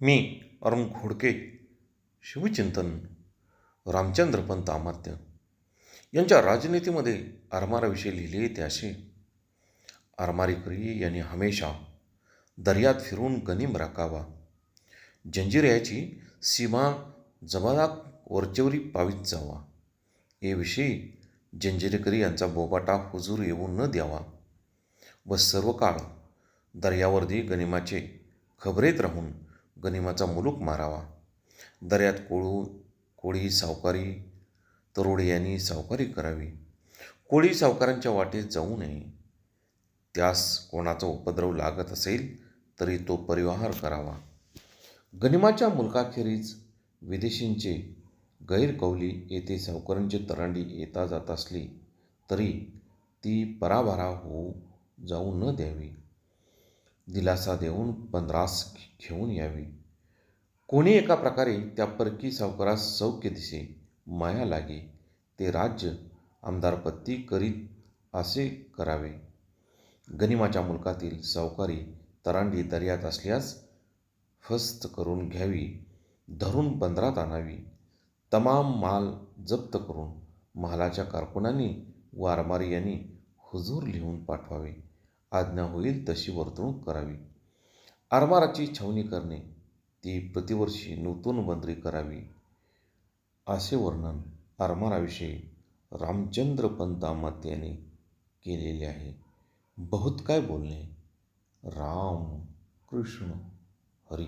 मी अरुण घोडके शिवचिंतन रामचंद्र पंत अमात्य यांच्या राजनीतीमध्ये आरमाराविषयी लिहिले ते असे. आरमारीकरी यांनी हमेशा दर्यात फिरून गनिम राखावा. जंजिऱ्याची सीमा जबादाक वरचेवरी पावीत जावा. याविषयी जंजिरेकरी यांचा बोबाटा हुजूर येऊ न द्यावा व सर्व काळ दर्यावर्दी गनिमाचे खबरेत राहून गनिमाचा मुलूक मारावा. दर्यात कोळू कोळी सावकारी तरोडे यांनी सावकारी करावी. कोळी सावकारांच्या वाटेत जाऊ नये. त्यास कोणाचा उपद्रव लागत असेल तरी तो परिहार करावा. गनिमाच्या मुलकाखेरीज विदेशींचे गैरकौली येथे सावकारांची तरांडी येता जात असली तरी ती पराभरा होऊ जाऊ न द्यावी. दिलासा देऊन पंधरास घेऊन यावी. कोणी एका प्रकारे त्या परकी सावकारास सौख्य दिसे माया लागे ते राज्य आमदारपत्ती करीत असे करावे. गनिमाच्या मुलकातील सावकारी तरांडी दर्यात असल्यास फस्त करून घ्यावी धरून बंदरात आणावी. तमाम माल जप्त करून महालाच्या कारकुनांनी वारमारी यांनी हुजूर लिहून पाठवावे. आज्ञा होईल तशी वर्तणूक करावी. आरमाराची छावणी करणे ती प्रतिवर्षी नूतन बंदरी करावी असे वर्णन आरमाराविषयी रामचंद्र पंत अमात्य यांनी केलेले आहे. बहुत काय बोलणे? राम कृष्ण हरी.